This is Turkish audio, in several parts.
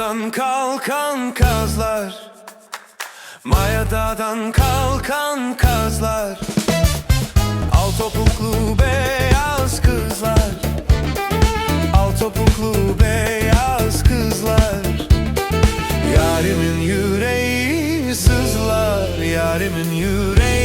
Dağdan kalkan kazlar. Maya dağdan kalkan kazlar. you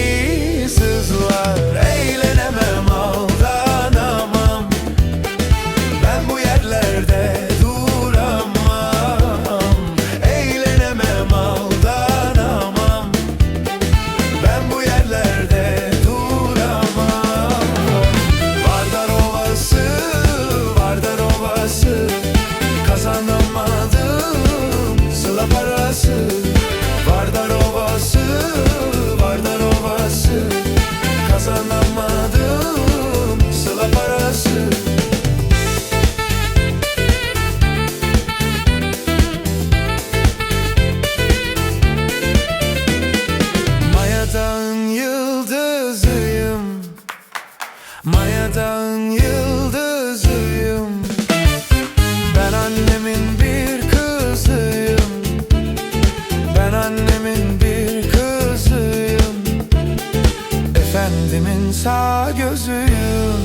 sağ gözüyüm.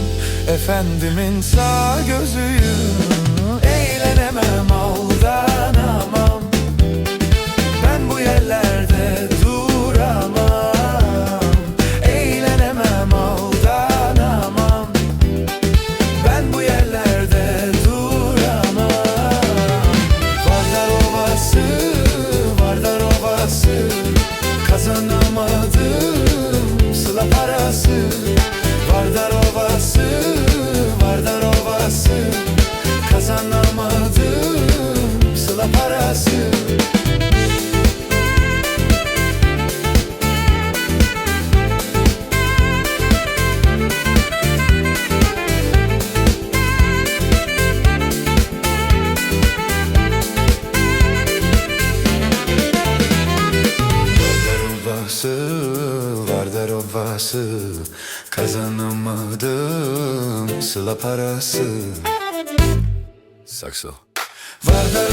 Efendimin sağ gözüyüm. Serdar Obası Kazanamadım Sıla parası. Sakso. Vardar